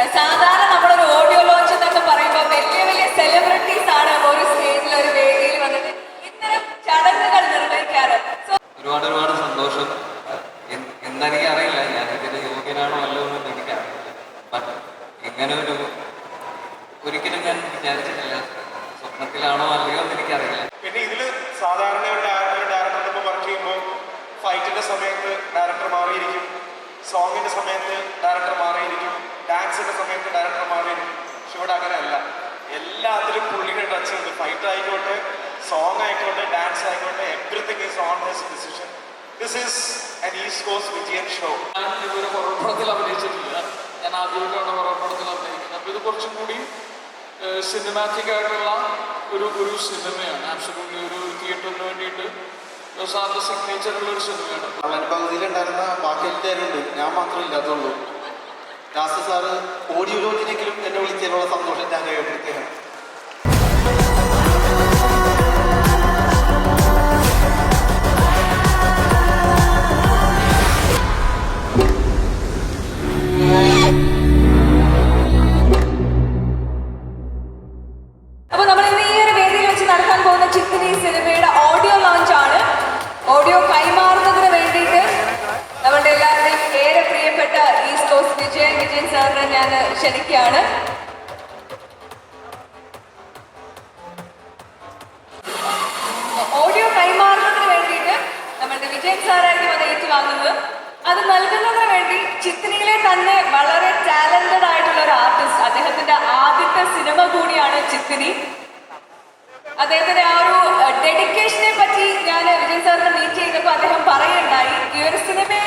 കാരണം സാധാരണ നമ്മളൊരു ഓഡിയോ ലോഞ്ച് എന്നൊക്കെ പറയുമ്പോൾ വലിയ വലിയ സെലിബ്രിറ്റീസ് ആണ് ഒരു സ്റ്റേജിൽ ഒരു വേദിയിൽ വന്നിട്ട് ഇത്തരം ചടങ്ങുകൾ നിർവഹിക്കാറ്. ഒരുപാട് ഒരുപാട് സന്തോഷം. എന്തെനിക്ക് അറിയില്ല ഞാൻ ഇതിന് യോഗ്യനാണോ അല്ലോ എന്ന് എനിക്കറിയില്ല. ബട്ട് ഒരു ഒരിക്കലും ഞാൻ വിചാരിച്ചിട്ടില്ല. സ്വപ്നത്തിലാണോ അല്ലയോ എന്ന് എനിക്കറിയില്ല പിന്നെ ഇതിൽ സാധാരണ ഒരു ഡയ- ഒരു ഡയറക്ടറിനൊപ്പം വർക്ക് ചെയ്യുമ്പോൾ ഫൈറ്റിന്റെ സമയത്ത് ഡയറക്ടർ മാറിയിരിക്കും സോങ്ങിന്റെ സമയത്ത് ഡയറക്ടർ മാറിയിരിക്കും. ഡാൻസിന്റെ സമയത്ത് ഡയറക്ടർ മാറിയിരിക്കും. പക്ഷെ ഇവിടെ അങ്ങനെയല്ല. എല്ലാത്തിലും പുള്ളിയുടെ ടച്ച് ഉണ്ട്. ഫൈറ്റ് ആയിക്കോട്ടെ സോങ് ആയിക്കോട്ടെ ഡാൻസ് ആയിക്കോട്ടെ everything is on his decision this is an east coast Vijayan show ഞാൻ ഇതുവരെ horror പടത്തിൽ അഭിനയിച്ചിട്ടില്ല. ഞാൻ ആദ്യമായിട്ടാണ് horror പടത്തിൽ അഭിനയിക്കുന്നത്. അപ്പോൾ ഇത് കുറച്ചും കൂടി സിനിമാറ്റിക് ആയിട്ടുള്ള ഒരു ഒരു സിനിമയാണ് ആബ്സലൂട്ട്ലി ഒരു തിയേറ്ററിന് വേണ്ടിയിട്ട് സാറിന്റെ സിഗ്നേച്ചർ ഉള്ള ഒരു സിനിമയാണ് പകുതിയിലുണ്ടായിരുന്ന ബാക്കി എല്ലാവരും ഉണ്ട് ഞാൻ മാത്രമേ ഇല്ലാത്തുള്ളൂ. രാസ സാറ് ഓഡിയോ ലോഞ്ചിനെങ്കിലും എന്നെ വിളിച്ചതിനുള്ള സന്തോഷം ഞാൻ രേഖപ്പെടുത്തുകയാണ്. അപ്പൊ നമ്മൾ ഇന്ന് ഈ ഒരു വേദിയിൽ വെച്ച് നടക്കാൻ പോകുന്ന ചിത്തിനി സിനിമയുടെ ക്ഷണിക്കുകയാണ് ഓഡിയോ കൈമാറുന്നതിന് വേണ്ടിയിട്ട് നമ്മളുടെ വിജയൻ സാറായിരിക്കും അത് ഏറ്റുവാങ്ങുന്നത്. അത് നൽകുന്നതിന് വേണ്ടി ചിത്തിനിയിലെ തന്നെ വളരെ ടാലന്റഡ് ആയിട്ടുള്ള ഒരു ആർട്ടിസ്റ്റ് അദ്ദേഹത്തിന്റെ ആദ്യത്തെ സിനിമ കൂടിയാണ് ചിത്തിനി അദ്ദേഹത്തിന്റെ ആ ഒരു ഡെഡിക്കേഷനെ പറ്റി ഞാൻ വിജയൻ സാറിനെ മീറ്റ് ചെയ്തപ്പോൾ അദ്ദേഹം പറയുണ്ടായി ഈ ഒരു സിനിമയിൽ